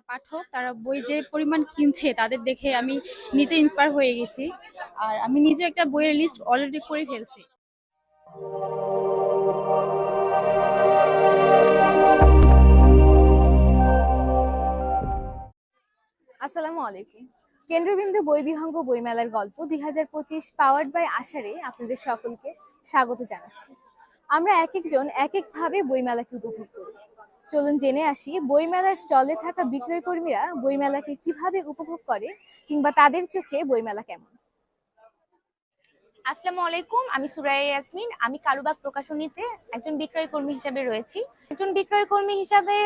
যারা পাঠক, তারা বই যে পরিমাণ কিনছে তাদের দেখে আমি নিজে ইন্সপায়ার হয়ে গেছি। আর আমি নিজে একটা বইয়ের লিস্ট অলরেডি করে ফেলছি। আসসালামু আলাইকুম। কেন্দ্রবিন্দু বই বিহঙ্গ বইমেলার গল্প দুই হাজার পঁচিশ পাওয়ার্ড বাই আষাঢ়ে আপনাদের সকলকে স্বাগত জানাচ্ছি। আমরা এক একজন এক একভাবে বইমেলাকে উপভোগ করি। চলুন জেনে আসি, বইমেলার স্টলে থাকা বিক্রয় কর্মীরা বইমেলাকে কীভাবে উপভোগ করে কিংবা তাদের চোখে বইমেলা কেমন? আসসালামু আলাইকুম, আমি সুরাইয়া ইয়াসমিন। আমি কালুবাগ প্রকাশনীতে একজন বিক্রয় কর্মী হিসাবে রয়েছি। একজন বিক্রয় কর্মী হিসাবে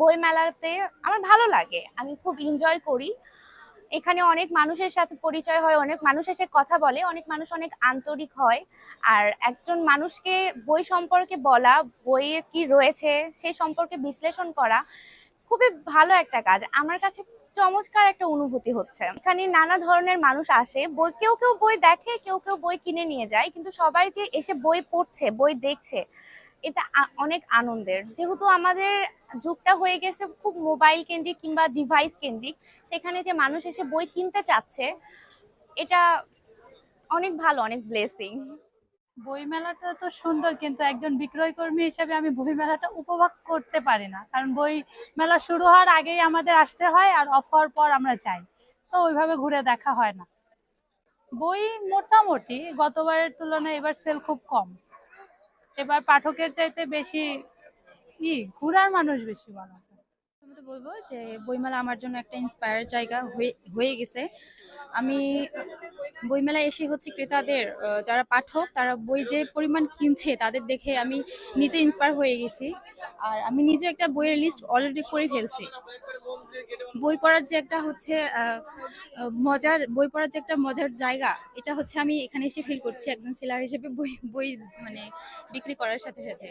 বই মেলাতে আমার ভালো লাগে। আমি খুব এনজয় করি। এখানে অনেক মানুষের সাথে পরিচয় হয়, অনেক মানুষ এসে কথা বলে, অনেক মানুষ অনেক আন্তরিক হয়। আর একজন মানুষকে বই সম্পর্কে বলা বইয়ের কি রয়েছে সেই সম্পর্কে বিশ্লেষণ করা খুবই ভালো একটা কাজ। আমার কাছে চমৎকার একটা অনুভূতি হচ্ছে। এখানে নানা ধরনের মানুষ আসে, বই কেউ কেউ বই দেখে, কেউ কেউ বই কিনে নিয়ে যায়, কিন্তু সবাই যে এসে বই পড়ছে, বই দেখছে এটা অনেক আনন্দের। যেহেতু আমাদের যুগটা হয়ে গেছে খুব মোবাইল কেন্দ্রিক কিংবা ডিভাইস কেন্দ্রিক, সেখানে যে মানুষ এসে বই কিনতে চাচ্ছে, এটা অনেক ভালো, অনেক ব্লেসিং বই মেলাটা তো সুন্দর, কিন্তু একজন বিক্রয় কর্মী হিসেবে আমি বই মেলাটা উপভোগ করতে পারি না। কারণ বই মেলা শুরু হওয়ার আগেই আমাদের আসতে হয় আর অফ হওয়ার পর আমরা যাই। তো ওইভাবে ঘুরে দেখা হয় না। বই মোটামুটি গতবারের তুলনায় এবার সেল খুব কম। এবার পাঠকের চাইতে বেশি ই ঘুরার মানুষ বেশি বলা বলব যে বইমেলা আমার জন্য একটা ইন্সপায়ার জায়গা হয়ে গেছে। আমি বইমেলায় এসে হচ্ছে ক্রেতাদের যারা পাঠক, তারা বই যে পরিমাণ কিনছে তাদের দেখে আমি নিজে ইন্সপায়ার হয়ে গেছি। আর আমি নিজে একটা বইয়ের লিস্ট অলরেডি করে ফেলছি। বই পড়ার যে একটা হচ্ছে মজার, বই পড়ার যে একটা মজার জায়গা, এটা হচ্ছে আমি এখানে এসে ফিল করছি একজন সেলার হিসেবে বই বই মানে বিক্রি করার সাথে সাথে।